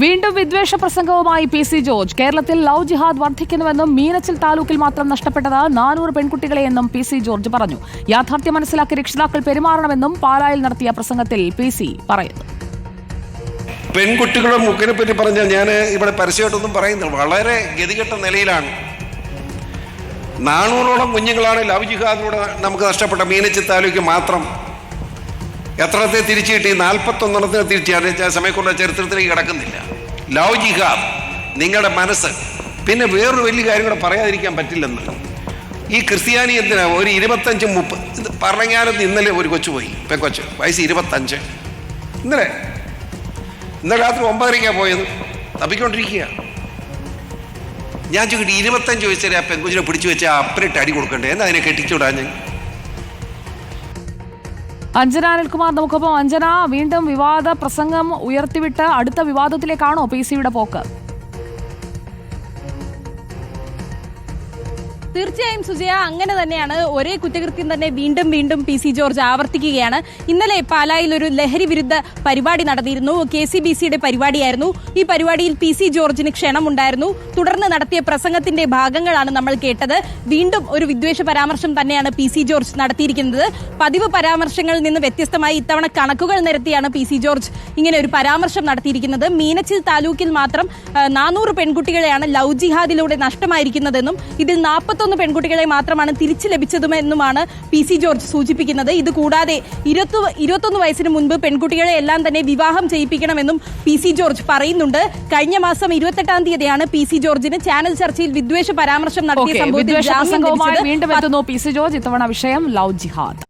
വീണ്ടും വിദ്വേഷ പ്രസംഗവുമായി പി സി ജോർജ്. കേരളത്തിൽ ലവ് ജിഹാദ് വർദ്ധിക്കുന്നുവെന്നും മീനച്ചിൽ താലൂക്കിൽ മാത്രം നഷ്ടപ്പെട്ടത് നാനൂറ് പെൺകുട്ടികളെയെന്നും പി സി ജോർജ് പറഞ്ഞു. യാഥാർത്ഥ്യം മനസ്സിലാക്കി രക്ഷിതാക്കൾ പെരുമാറണമെന്നും പാലായിൽ നടത്തിയ പ്രസംഗത്തിൽ പി സി പറയുന്നു. പെൺകുട്ടികളുടെ മുക്കിനെ പറ്റി പറഞ്ഞാൽ ഞാൻ ഇവിടെ പരസ്യമായിട്ടൊന്നും പറയുന്നില്ല. വളരെ ഗതികെട്ട നിലയിലാണ്. നാനൂറോളം കുഞ്ഞുങ്ങളാണ് ലവ് ജിഹാദിലൂടെ നമുക്ക് നഷ്ടപ്പെട്ട മീനച്ചി താലൂക്ക് മാത്രം. എത്രത്തെ തിരിച്ചു കിട്ടി? നാൽപ്പത്തൊന്നെണ്ണത്തിന് തിരിച്ചു ഞാൻ സമയക്കൊണ്ട് ചരിത്രത്തിലേക്ക് കിടക്കുന്നില്ല. ലവ് ജിഹാദ് നിങ്ങളുടെ മനസ്സ്. പിന്നെ വേറൊരു വലിയ കാര്യം കൂടെ പറയാതിരിക്കാൻ പറ്റില്ലെന്ന്. ഈ ക്രിസ്ത്യാനി എന്തിനാ? ഒരു ഇരുപത്തഞ്ച് മുപ്പത് ഇത് പറഞ്ഞാലും ഇന്നലെ ഒരു കൊച്ചു പോയി. ഇപ്പം കൊച്ച് വയസ്സ് ഇരുപത്തഞ്ച്. ഇന്നലെ. ഇന്നലെ രാത്രി ഒമ്പതരയ്ക്കാണ് പോയത്. തപ്പിക്കൊണ്ടിരിക്കുക ഞാൻ ചോദിക്കട്ടെ ഇരുപത്തഞ്ച് വയസ്സുവരെ ആ പെൺകുച്ചിനെ പിടിച്ചു വെച്ചാൽ അപ്പനിട്ട് അടി കൊടുക്കണ്ടേ? എന്നാ അതിനെ കെട്ടിച്ചുവിടാ ഞാൻ? അഞ്ജന അനിൽകുമാർ നമുക്കൊപ്പം. അഞ്ജന വീണ്ടും വിവാദ പ്രസംഗം ഉയർത്തിവിട്ട് അടുത്ത വിവാദത്തിലേക്കാണോ പി സിയുടെ പോക്ക്? തീർച്ചയായും സുജയ അങ്ങനെ തന്നെയാണ്. ഒരേ കുറ്റകൃത്യം തന്നെ വീണ്ടും വീണ്ടും പി സി ജോർജ് ആവർത്തിക്കുകയാണ്. ഇന്നലെ പാലായിൽ ഒരു ലഹരി വിരുദ്ധ പരിപാടി നടന്നിരുന്നു. കെ സി ബി സിയുടെ പരിപാടിയായിരുന്നു. ഈ പരിപാടിയിൽ പി സി ജോർജിന് ക്ഷണമുണ്ടായിരുന്നു. തുടർന്ന് നടത്തിയ പ്രസംഗത്തിന്റെ ഭാഗങ്ങളാണ് നമ്മൾ കേട്ടത്. വീണ്ടും ഒരു വിദ്വേഷ പരാമർശം തന്നെയാണ് പി സി ജോർജ് നടത്തിയിരിക്കുന്നത്. പതിവ് പരാമർശങ്ങളിൽ നിന്ന് വ്യത്യസ്തമായി ഇത്തവണ കണക്കുകൾ നിരത്തിയാണ് പി സി ജോർജ് ഇങ്ങനെ ഒരു പരാമർശം നടത്തിയിരിക്കുന്നത്. മീനച്ചിൽ താലൂക്കിൽ മാത്രം നാനൂറ് പെൺകുട്ടികളെയാണ് ലവ് ജിഹാദിലൂടെ നഷ്ടമായിരിക്കുന്നതെന്നും ഇതിൽ നാൽപ്പത്തൊന്ന് പെൺകുട്ടികളെ മാത്രമാണ് തിരിച്ചു ലഭിച്ചതുമെന്നുമാണ് പി സി ജോർജ് സൂചിപ്പിക്കുന്നത്. ഇത് കൂടാതെ ഇരുപത്തി ഇരുപത്തൊന്ന് വയസ്സിന് മുൻപ് പെൺകുട്ടികളെ എല്ലാം തന്നെ വിവാഹം ചെയ്യിപ്പിക്കണമെന്നും പി സി ജോർജ് പറയുന്നുണ്ട്. കഴിഞ്ഞ മാസം ഇരുപത്തെട്ടാം തീയതിയാണ് പി സി ജോർജിന് ചാനൽ ചർച്ചയിൽ വിദ്വേഷ പരാമർശം നടത്തിയ സംഭവത്തിൽ വീണ്ടും എത്തുന്നു പി സി ജോർജ്. ഇത്തവണ വിഷയം ലവ് ജിഹാദ്.